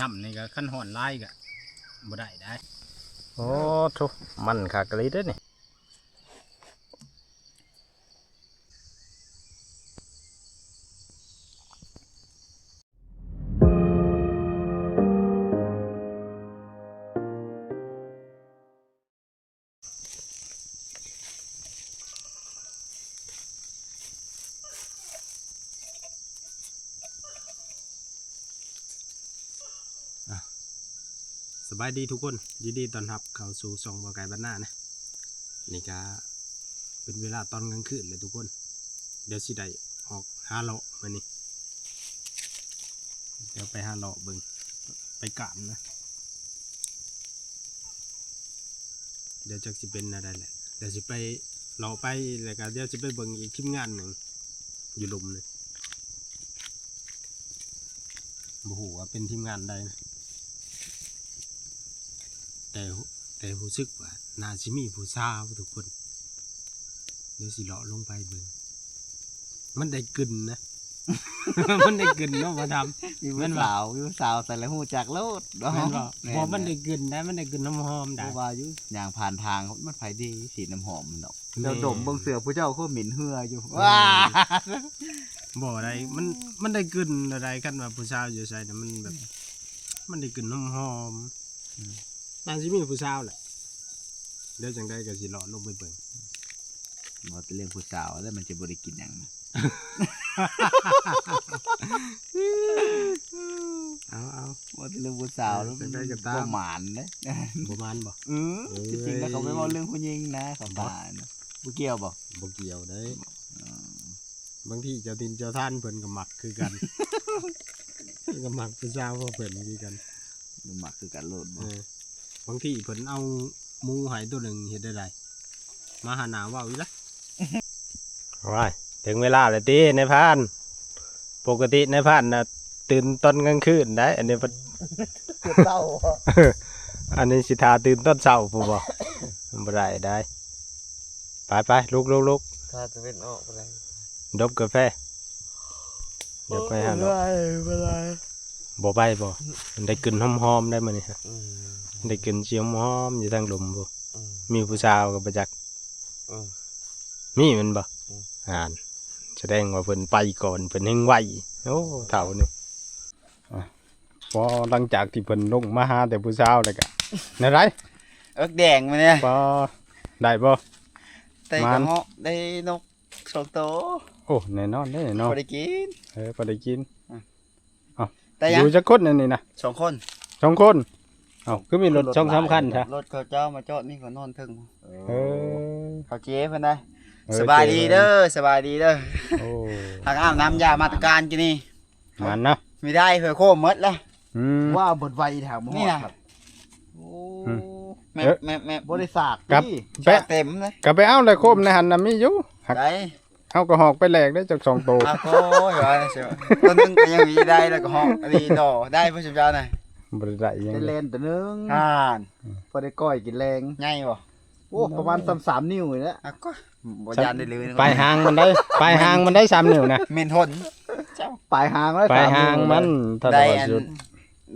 น้ำนี่ก็ขั้นห่อนไล่ก็บ่ได้ได้โอ้ทุกมันขากะลีเด้อนี่ายดีทุกคนยินดีต้อนรับเข้าสู่สองบ่อไก่บ้านหน้านะนี่ก็เป็นเวลาตอนกลางคืนเลยทุกคน เดี๋ยวสิได้ออกหาเลาะมานี่เดี๋ยวไปหาเลาะเบิ่งไปกามนะ เดี๋ยวจักสิเป็นอะไรแหละเดี๋ยวสิไปเลาะไปแล้วก็เดี๋ยวสิไปเบิ่งอีกทีมงานหนึ่งอยู่หลุมนึงบ่ฮู้ว่าเป็นทีมงานใดนะ แต่แต่รู้สึกว่าน่าสิมีผู้สาวทุกคน เดี๋ยวสิเลาะลงไปเบิ่งมันได้กลิ่นนะ มันได้กลิ่นเนาะมาทำมีแม่ผู้นบ่สาวมีผู้สาวใส่ละหูจากโลดเนาะแม่นบ่แม่พอมันได้กลิ่นได้มันได้กลิ่นน้ำหอมได้ผู้ว่าอยู่อย่างผ่านทางเขามันไผดีสีน้ำหอมมันดอกแม่เดี๋ยวดมเบิ่งเสือผู้เจ้าคือหมิ่นเหืออยู่อืมว้าบ่ได้มันมันได้กลิ่นอะไรกันว่าผู้สาวอยู่ใส่น่ะมันแบบ มันได้กลิ่นน้ำหอม น่าสิมีผู้สาวแหละเดี๋ยวจังได้ก็สิเลาะลงไปเบิ่งบ่จะเรื่องผู้สาวแล้วมันจะบ่ได้กินหยังนะเอาเอาบ่จะเรื่องผู้สาวแล้วเป็นได้ก็ตามบ่หมานเด้บ่มานบ่เออจริงๆแล้วเขาไม่เว้าเรื่องผู้หญิงนะเขาบ้านะบ่เกี่ยวบ่บ่เกี่ยวได้บางทีเจ้าทินเจ้าท่านเพิ่นก็มักคือกันเพิ่นก็มักผู้สาวเพราะเพิ่นคือกันมันมักคือกันโลดเอบ่อ บางทีเพิ่นเอาหมูใหายตัวหนึ่งเฮ็ดได้ไดมาหาหนาว่าวอีละว้ายถึงเวลาแล้วติในายพราน ปกติในายพรานน่ะตื่นตอนกลางคืนได้ อันนี้มันเต้าอันนี้สิทาตื่นตอนเช้าผู้บ่มันบ่ได้ได้ไปไปลุกลุกลุกถ้าจะเป็นออกไปเลยดบกาแฟเดี๋ยวไปหาเนาะบ่ได้ บ่ไปบ่มันได้กลิ่นหอมๆได้มื้อนี้ฮะได้กลิ่นเสียงหอมอยู่ทางลมบ่มีผู้สาวก็บ่จักอืมมีแมันบ่อืมอ่านแสดงว่าเพิ่นไปก่อนเพิ่นแห่งไวโอ้เฒ่านี่อะพอหลังจากที่เพิ่นลงมาหาแต่ผู้สาวแล้วก็นั่นไรเอิกแดงมาเนี่ยพอได้บ่แต่มักระนเหาะได้นกสองตัวโอ้แน่นอนเด้แน่นอนบ่ได้กินเออพอได้กิน แต่อยังยู่จักคนนั่นนี่นะสองคนสองคนเอ้าคือมีรถช่องสำคัญใช่รถเขาเจ้ามาจอดนี่ก็นอนถึงเออเขาเจ๊เพิ่นได้เออสบายดีเด้อสบายดีเด้อโอ้ทางอาบน้ำยามาตรการกินนี่มันเนาะไม่ได้เผื่อโคมหมดละอืมว่าบทไวแถวมนี่อนะครับโอ้อืมแม่เอ๊ะแม่แม่บริษัทครับนี่แปะเต็มเลยก็ไปเอาเลยโคมในหันน่ะมีอยู่หักได้ เอากระหอกไปแลกได้จากสองโตวอาโก้ยว่าเสียวตัวหนึงก็ยังมีได้แล้วก็ห้องอันนี้ดอได้ผู้ชมเจ้าหน่อยบ่ได้ยังได้เลเลยนตัวหนึงอ่านพอได้ก้อยกินแรงง่ายบ่โอ้ประมาณสามสามนิ้วเลยนะอะก็บ่ยานได้เลยปลายหางมันได้ปลายหางมันได้3นิ้วนะเมนทนเจ้าปลายหางแล้วปลายสหางวมันถ้าได้ว่าอันสุด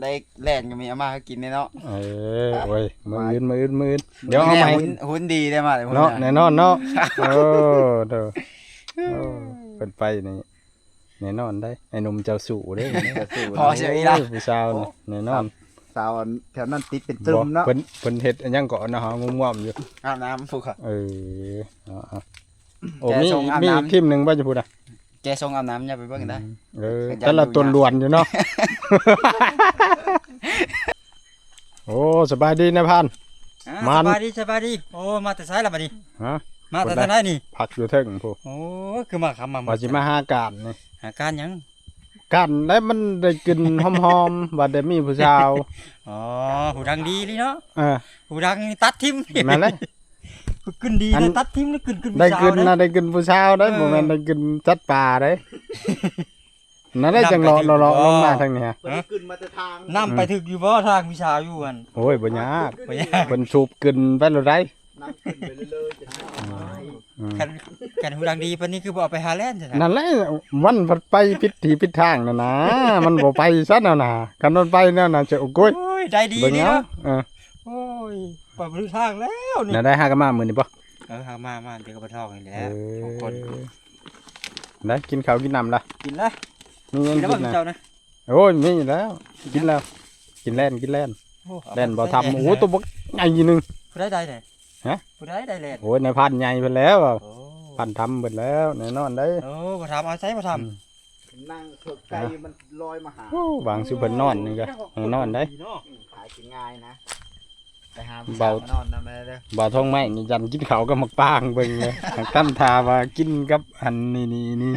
ได้แล่นก็มีเอามาให้กินเนี่ยเนาะ เออโอ้ยมืออื่นมืออื่นมืออื่นเดี๋ยวเอาใหม่หุ่นหุ่นดีได้มาเลยหุ่เนาะน่ะแน่นอนเนาะ โอ้เด้อ โอ้เพิ่นไปนี่แน่นอนได้ไอ้หนุ่มเจ้าสู่เด้จะสู้พอเฉยละโอ้ผู้สาวนี่แน่นอนสาวแถวนั้นติดเป็นตึมเนาะเพิ่นเพิ่นเฮ็ดอันยังเกาะนะฮะงงๆอยู่ อาบน้ำผูกค่ะ เออเอาเอาโอ้แกมีส่งอาบมีน้ำ คลิปหนึงบ่จะพูดอะแกส่งอาบน้ำอย่าไปเบิ่งได้ เออขยันแต่ละอยู่ตนนะล้วนอยู่เนาะ โอ้สบายดีนะพัน อ่ามัน สบายดีสบายดี โอ้ มาแต่ไสายละบัดนี้ฮะ มาแต่บ่ได้ทางไหนนี่พักอยู่เทิงผู้โอ้คือมาคำมาว่าสิมาหาการนี่อาการหยังกันแล้วมันได้กลินหอมๆว่าได้มีผู้สาวอ๋อหูดังดีเลยเนาะเออหูดังนี่ตัดทิมแม่นเลยขึ้นดีอันเลยตัดทิมนี่ขึ้นขึ้นได้กลินนะนะได้กลินผู้สาวได้เออบ่แม่นได้กลินจัดป่าได้นั่นได้จังเลาะนำไปถึงเลาะบ่ลงมาทางนี้ฮะบ่ได้ขึ้นมาแต่ทางน้ำไปถึกอยู่บ่ทางวิชาอยู่กันโอ้ยบ่ยากบ่ยากเพิ่นสูบกลินไปแล้วได้ น้ำขึ้นไปเรื่อยๆจะหาไม้อืมกันกันหูดังดีปานนี้คือบ่เอาไปหาแล่นใช่ไหมนั่นแหละมันพัดไปพิษทีพิษทางน่ะนะ มันบ่ไปซะน่ะนะกันมันไปนั่นน่ะจะโอ้ยโอ้ยได้ดีเบิ่งนี่เอาเนาะเออโอ้ยปล่อยไปดูทางแล้วนี่น่ะได้หากันมามื้อนี้บ่เออหามามาเดี๋ยวก็ไปทอกนี่แหเอละสองคนอได้กินข้าวกินน้ำละกินแล้วมียังกินแล้วกิบ่นนะเจ้านะโอ้ยมีแล้ว กินแล้ว กินแล่นกินแล่นโอ้เอาแล่นบ่ไปทำโอ้โหตัวบักใหญ่นึงผู้ได้ได้ไหน ฮะผู้ได้ได้แล่นโอ้ยในพันใหญ่เพิ่นแล้วโอ้พันทำเบิดแล้วแน่นอนได้โอ้บ่ทำเอาใช้บ่ทำอืมนั่งฝึกไก่มันลอยมาหาโอ้บางสิเพิ่นนอนนี่ก็ให้นอนได้ ขายกินง่ายนะไปหาผู้เบาสาวมานอนนำไปเด้อบ่ท้องไม้นี่ยันกินข้าวกับมักปางเบิ่งเลยทางตั้มทาว่ากินกับอันนี่นี่นี่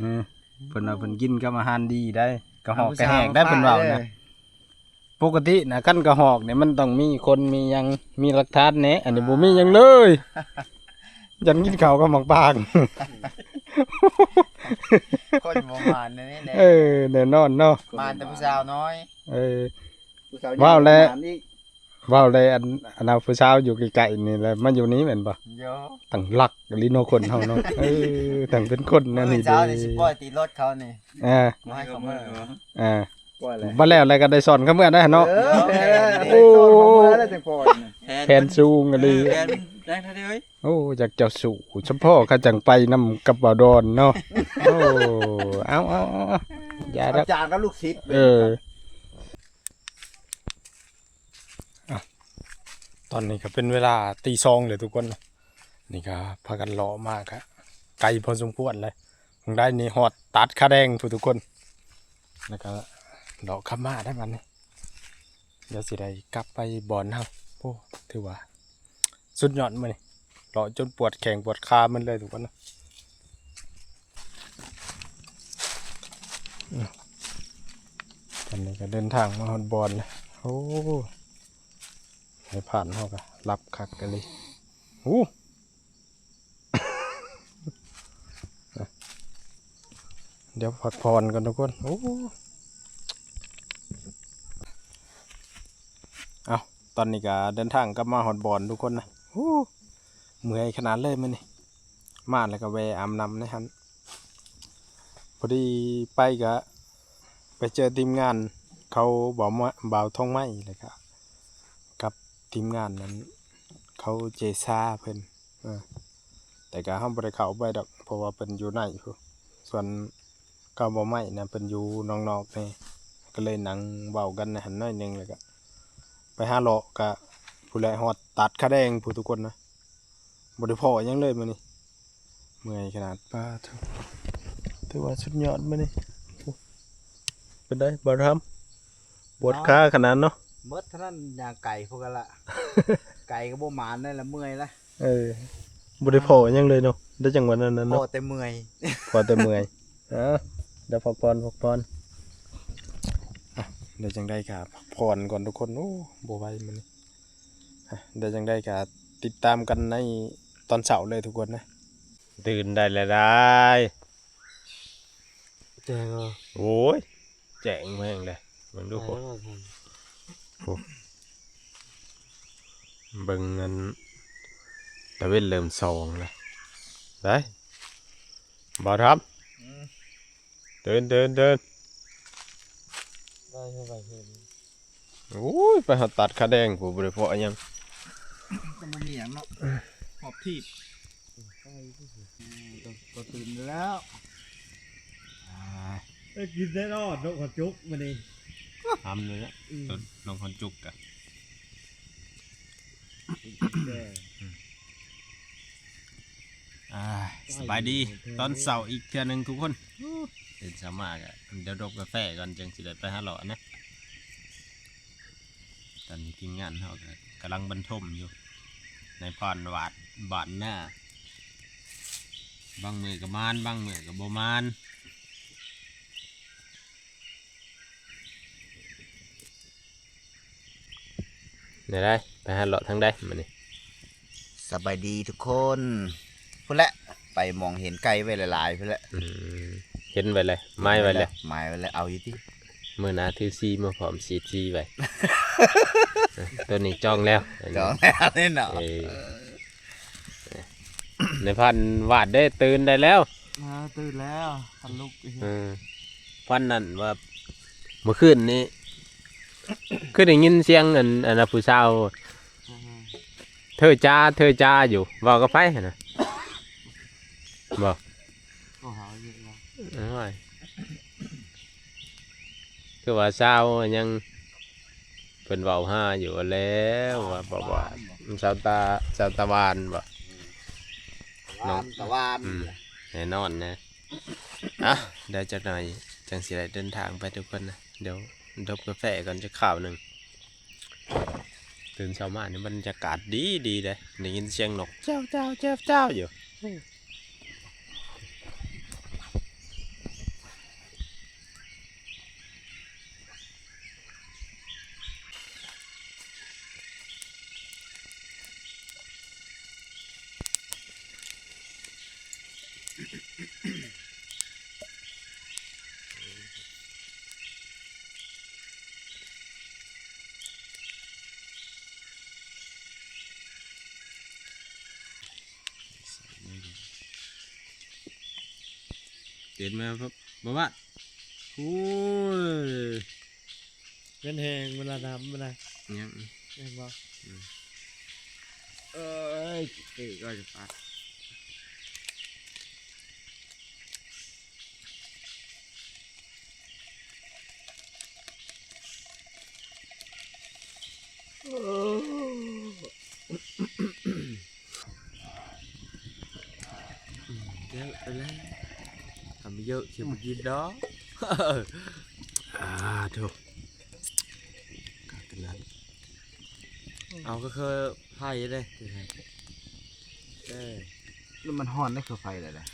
เออเพิ่นว่าเพิ่นกินกับอาหารดีได้กระหอกกระแหกได้เพิ่นเว้านะ ปกตินะกันกระหอกเนี่ยมันต้องมีคนมีหยังมีหลักฐานแหน่อันนี้บ่มีหยังเลย ยันกินข้าวกับหมักปาง คนบ่มานนี่แหละเออแน่นอนเนาะมานแต่ผู้สาวน้อยเออผู้สาวว้าวแล้วหนี่ว้าวเลยอันอันเอาผู้สาวอยู่ไกลๆนี่แหละมาอยู่นี้แม่นบ่โยตั้งหลักลิโนคนเฮาเนาะเออตั้งเป็นคนนั่นมื้นี่อเด้เช้านี่สิปล่อยตีรถเขานี่อ่าบ่ให้เขาเมื่ออ่า ว่าอะไรบ่แล้วอะไรก็ได้สอนเขาเมื่อได้เนาะ เออแพ้โอ้โอ้แล้วจังพอเนี่ยแผนสูงอะเอไรอแทนแรงเท่าเดียวเอ้ยโอ้อยากเจ้าสู่เฉพาะเขาจังไปนำกับบ่าวดอนเนาะโอ้เอาเอาเอาเอาอย่ารักอาจารย์ก็ลูกศิษย์เอออะตอนนี้ก็เป็นเวลาตีซองเลยทุกคนนะนี่ก็พากันรอมากครับไกลพอสมควรเลยคงได้นี่หอดตัดขาแดงผู้ทุกคน แล้วก็ รอขับมาได้มันนี่เดี๋ยวสิได้กลับไปบอนเฮาโอ้ถือว่า สุดยอดมานี่รอจนปวดแข้งปวดขามันเลยทุกคนนะตอนนี้ก็เดินทางมาฮอนบอลเลยโอ้ให้ผ่านเขาก็รับคักกันเลยโอ้เดี๋ยวพักผ่อนกันทุกคน โอ้เอาตอนนี้ก็เดินทางกลับมาฮอนบอลทุกคนนะโอ้เมื่อยขนาดเลยมันนี่มาแล้วก็แวะอาบน้ำนะฮันพอดีไปกะไปเจอทีมงานเขาบอกว่าบ่าวท้องไม้เลยครับกับทีมงานนั้น เขาเจซ่าเพิ่นแต่ก็ห้ามบริเขาไปดอกเพราะว่าเป็นอยู่ในพู้นส่วนก้าบ่ไม้นะเป็นอยู่นอกๆนี่ก็เลยนั่งเบากันนะหันหน้อยหนึงเลยก็ ไปหาเลาะกะผู้แลฮอดตัดขาแดงผู้ทุกคนนะบริพอหยังเลยมื้อนี้เมื่อยขนาดป้าทุถือว่าสุดยอดมื้อนี้เป็นได้บอทำปวดขาขนาดเนาะเมดเท่านั้นอย่างไก่พวกกันละไก่ก็บ่หมานนั่นละเมื่อยละเออบริพอหยังเลยเนาะได้จังหวะนั้นน่ะโอ้เนาะแต่เมื่อยพอแต่เมื่อยอะเดี๋ยวพักผ่อนพักผ่อนอะ เดี๋ยวจังได้ครับพักผ่อนก่อนทุกคน โอ้บ่ไหวมันนี่อะเดี๋ยวจังได้ครับติดตามกันในตอนเสาร์เลยทุกคนนะ ตื่นได้แล้วได้แจ้งอะโอ้ยแจ้งแม่งเลยมันดูคนเบิ่งนั้นตะเวนเริ่มสองแล้วได้บ่ทำเดินเดินเดิน ได้เท่าไหร่เพิ่นโอ้ยไปหาตัดขาแดงผู้บริโภคอิหยังก็มันมีหยังเนาะหอบทีบก็ตื่นแล้วกินได้รอดนกกระจุกมาดิทำเลยนะต้นลงคนจุกอะอ่าสบายดี ตอนเสาร์อีกเทื่อหนึงทุกคน ตื่นเช้ามากอะเดี๋ยวดบกาแฟก่อนจังสิได้ไปหาหล่อนะ ตอนนี้ทีมงานเขาก็กำลังบรรทมอยู่ ในพรวาดบานหน้าบางมือกับมานบางมือกับโบมานไหนได้ไปหาหล่อทั้งได้มานี่สบายดีทุกคนพุ่นแหละไปมองเห็นไก่ไว้หลายๆพุ่นแหละอืม เห็นไว้เลยไม้ไว้เลยไม้ไว้เลยเอาอยู่ที่มือหนาถือซีมาพร้อมซีซีไว้ตัวนี้จ้องแล้วจองแล้วนี่เนาะเออในพันวาดได้ตื่นได้แล้วอ่าตื่นแล้วพันลุกอีกเออพันนั่นว่าเมื่อคืนนี้คือได้ยินเสียงอันอันนะผู้สาวเธอจ้าเธอจ้าอยู่บอกกับไผหั่นนะบอก ก็หาเยอะแล้วโอ้ยคือว่าสาวยังเป็นเบาห้าอยู่แล้วว่าบอกว่าสาวตาสาวตะวันบอกน้องตะวันอืมแน่นอนนะอะเดี๋ยวจะหน่อยจังสิได้เดินทางไปทุกคนนะเดี๋ยวดบกาแฟก่อนจะข่าวหนึ่งตื่นเช้ามานี่บรรยากาศดีดีเลยได้ยินเสียงนกเจ้าเจ้าเจ้าเจ้าอยู่ เห็นไหมครับบ้าบ้าโอ้ยเป็นแหงเวลาน้ำมันนะเนี่ยเห็นบ่เอ้ยเอ้ยก็จะปาด เยอะไปแล้วทำเยอะเขียวมากินดอกอ่าถูกกากันนั้นเอาก็คือไพ่เลยเออแล้วมันฮ้อนได้คือไฟเลยนะ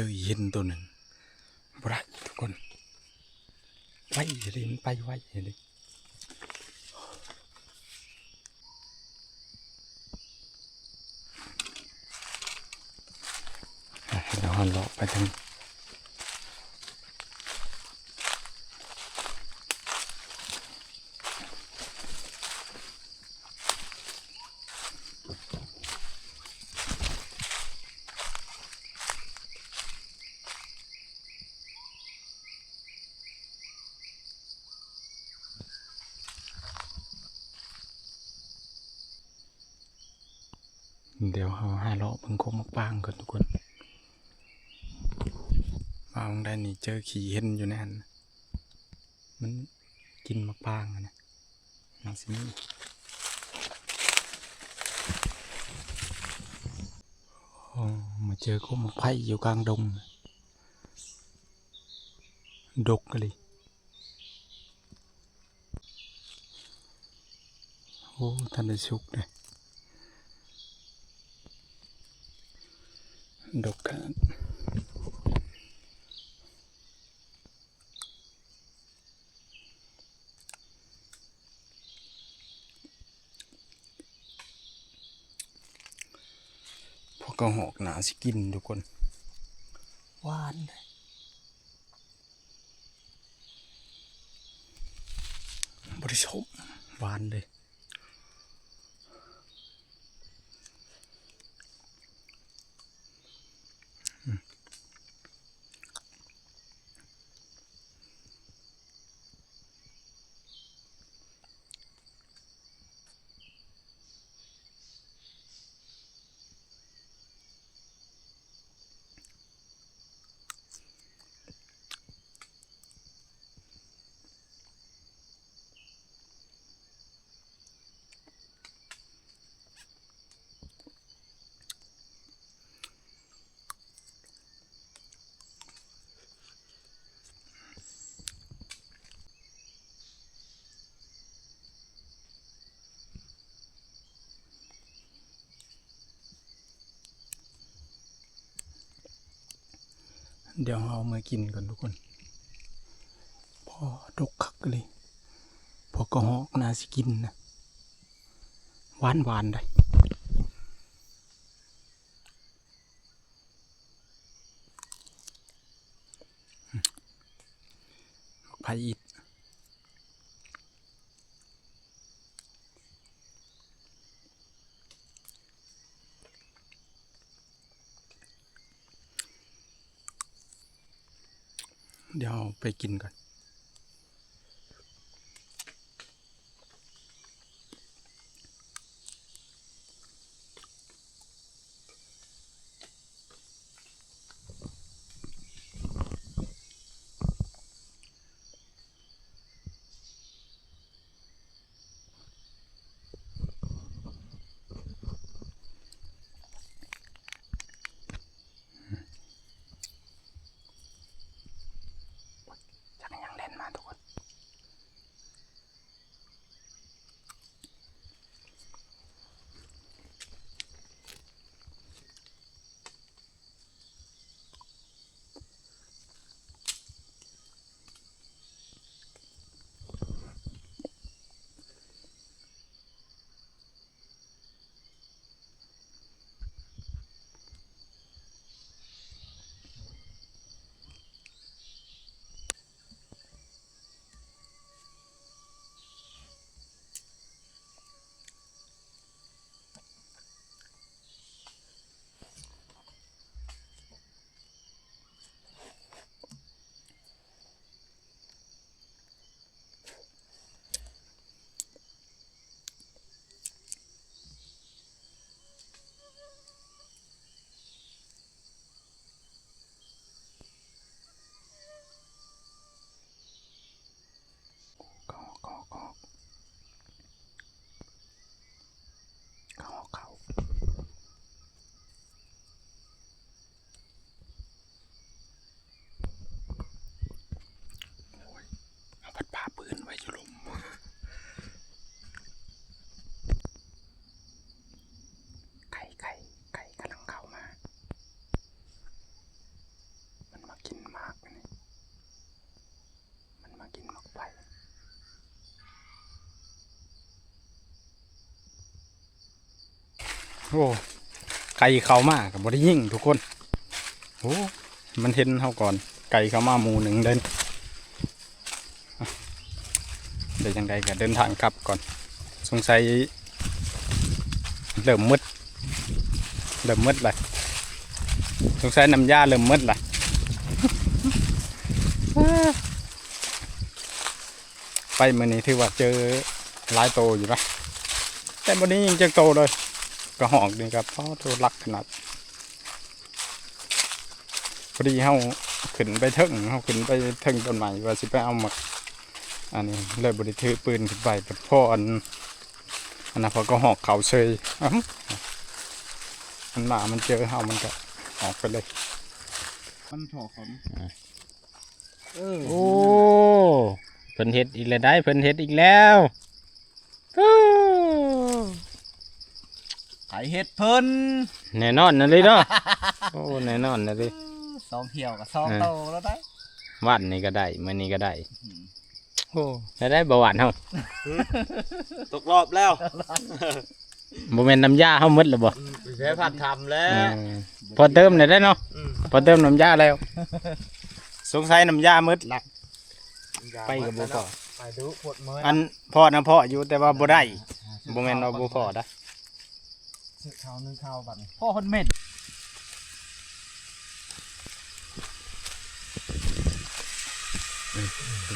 จอเย็นตัวหนึ่งบรักทุกคนไว้เลยมันไปไว้เลยเดี๋ยวหันเลาะไปทาง อขี่เห็นอยู่ในหันมันกินมักปางอะนะนังสิมีโอ้มาเจอโคมักไผ่อยู่กลางดง ดกเลยโอ้ท่านได้สุกเลยดกกัน กกระหอกหนาสิกินทุกคนหวานเลยบริชมหวานเลย เดี๋ยวเอามากินก่อนทุกคน พอดกคักเลย พอกระหอกน่าสิกินนะหวานหวานๆเลยอืมบักไผ่อิดเดี๋ยวเอา ไปกินก่อน โอ้ไก่เขามากับบได้ยิ่งทุกคนโอ้มันเห็นเขาก่อน ไก่เขามาหมูหนึ่งเดินเดี๋ยวยังไงก็เดินทางกลับก่อน สงสัยเริ่มมืดเริ่มมืดเลยสงสัยน้ำยาเริ่มมืดเลยไปมื่อนี้ถือว่าเจอหลายโตอยู่นะแต่วันนี้ยังเจอโตเลย กระหอกนี่ครับพ่อโทรลักขนาดพอดีเฮาขึ้นไปเทิงเฮาขึ้นไปเทิงต้นไม้ว่าสิไปเอาหมักอันนี้เลยบริถือปืนขึ้นไปแต่พ่ออันอันนั้นพอก็หอกเขาเฉยอ้าวมันมามันเจอเฮามันก็ออกไปเลย มันถอขนโอ้เพิ่นเฮ็ดอีกแล้วได้เพิ่นเฮ็ดอีกแล้ว ไผเฮ็ดเพิ่นแน่นอนนะเลยเนาะ โอ้แน่นอนนะเลยสองเที่ยวกับสองเออโตแล้วได้วันนี้ก็ได้มื้อนี้ก็ได้ โอ้ได้ได้เบาหวานเฮาตกรอบแล้วบ่แม่นน้ำยาเฮาหมดแล้วบ่แพ้ผัดทำแล้เอวอพอเติมได้ได้เนาะ พอเติมน้ำยาแล้ว สงสัยน้ำยาหมดละไปกับบ่พอไปดูปวดมืออันพอนะพออยู่แต่ว่าบ่ได้บ่แม่นว่าบ่พอนะ ข้าวนึ่งข้าวบัดนี้พ่อคนเม็ด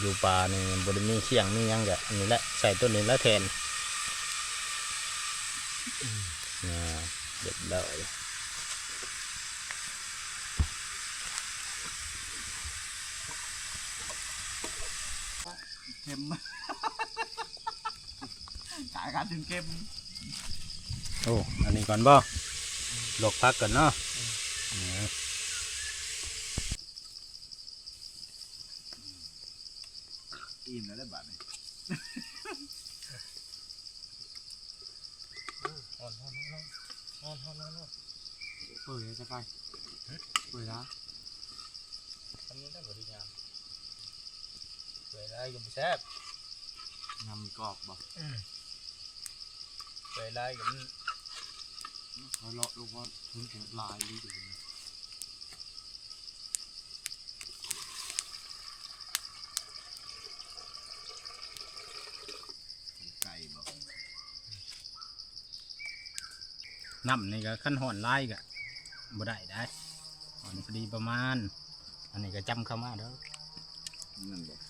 อยู่ป่านี่บ่ได้มีเคียงมีหยังก็อันนี้แหละใส่ตัวนี้แล้วแทนอ่าเด็ดเลยเค็มขายการถึงเค็ม โอ้ อันนี้ก่อนบ่หลอกพักก่อนเนาะอิ่มแล้วได้บาทนี่เปิดจะไปเปิดละอันนี้ได้บ่ดีงามสวยได้ก็บ่แซ่บนำกรอบบ่สวยได้ก็มัน เขาเลาะลูกว่าถึงถึงลายนี่ถึงไก่บอกน้ำนี่ก็ขั้นห่อนลายก็บ่ได้ได้ห่อนพอดีประมาณ อันนี้ก็จำเข้ามาเด้อนั่นบอก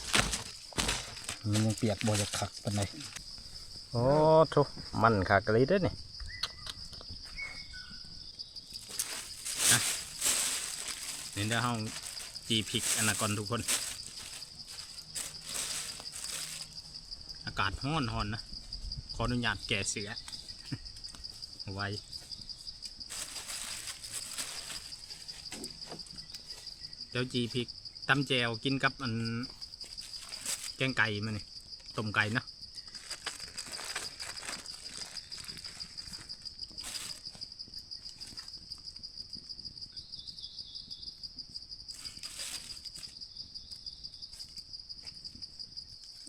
แม่นอืมมันยังเปียกบ่จะคักปานใดโอ้ทุมันคักกะลีเด้อนี่อะนี่เดี๋ยวเฮาจีพริกอันนั้นก่อนทุกคน อากาศร้อนร้อนนะ ขออนุญาตแก่เสือเอาไว้เดี๋ยวจีพริกตำแจวกินกับอัน แกงไก่มานี่ต้มไก่นะ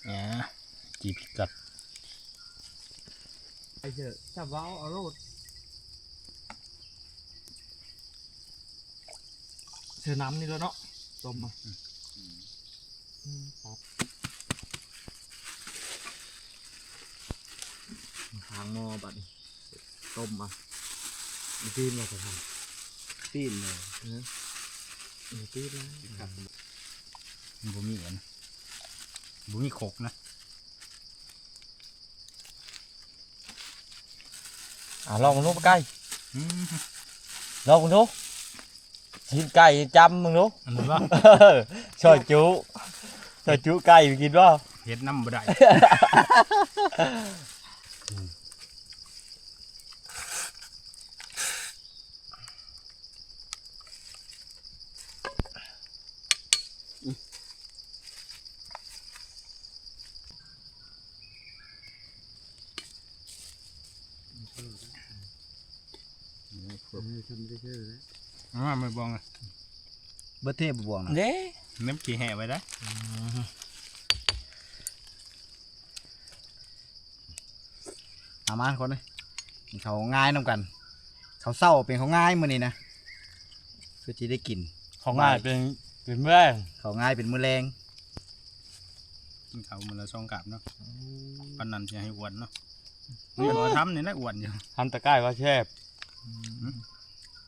เนี่ยจีพริกกับไอ้เจ้าจับว้าวเอาโลดเธอน้ำนี่แล้วเนาะต้มมาอืมครับหางหมอบัดนี้ต้มมาตีนมาจะทำปีนเลยเออเออตีนแล้วครับบุมีอันบุมีโขกนะอะลองมึงดูใกล้อืมลองมึงดูกินไก่จำมึงดูอันนี้ว่าช่อยจุช่อยจุไก่ไปกินว่าเห็ดน้ำบ่ได้ เอามามือบองอะ เบิดเทพบวงนะเด้เน้ำขี้แห่ไว้ได้เอามาคนเลยเขาง่ายน้ำกัน เขาเศร้าเป็นเขาง่ายมือนี้นะคือจะได้กินของง่ายเป็นเป็นเมื่อเขาง่ายเป็นมือแรงกินเขาวมันละสองกาบเนาะปันนันจะให้อ้วนเนาะนี่ว่าทำนี่นะอ้วนอยู่ทำตะไคร้ว่าแคบ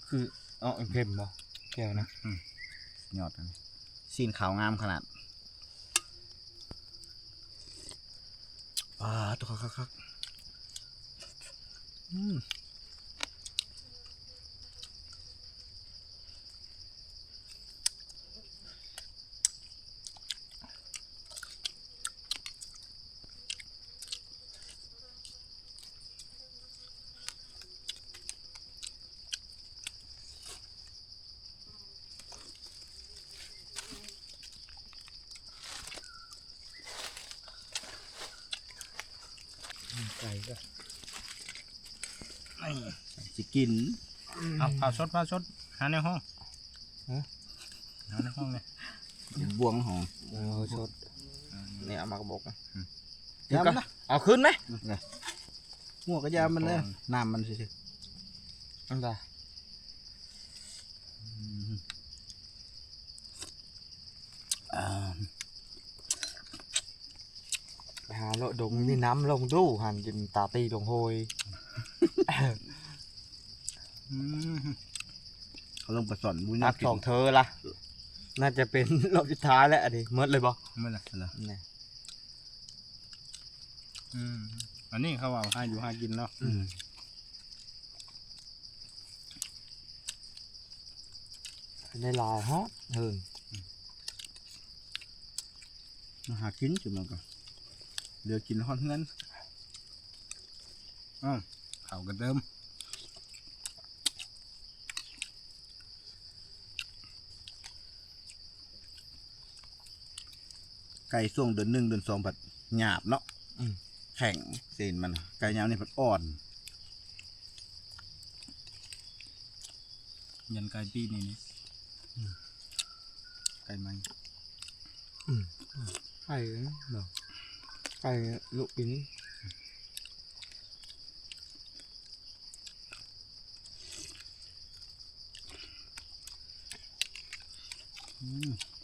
คือเอาเค็มบ่แก้วนะ ยอดสีนขาวงามขนาดว้าตัวคักคัอืม ไก่ก็สิกินเอาผ้าชดผ้าชดหาในห้องหาในห้องเนี่ยบวงหอมเอาชดเนี่ยเอามากระบอกนะยามมันนะเอาขึ้นไหมหัวก็ยามมันเลยน้ำมันสิอันใดไปหา เลาะดงมีน้ำลงดูหันกินตาตีลงโหยเขาลงไปสอนบุญอักสองเธอละน่าจะเป็นรอบสุดท้ายแล้วอันนี้เมื่อเลยบ่ไม่ละเหรอเนี่ยอืมอันนี้เขาว่าหาอยู่หากินเนาะในลายฮะเฮิงมาหากินจุดมันก็ เหลือกินฮอนเงินเขากันเดิมไก่ส่วงเดือนหนึ่งเดือนสองผัดหยาบเนาะแข็งเส้นมัน ไก่ยาวนี่ผัดอ่อน ยันไกลปีนี่นี่ไกลไหมไก่เนาะ ไก่ลูกปิ้นอืม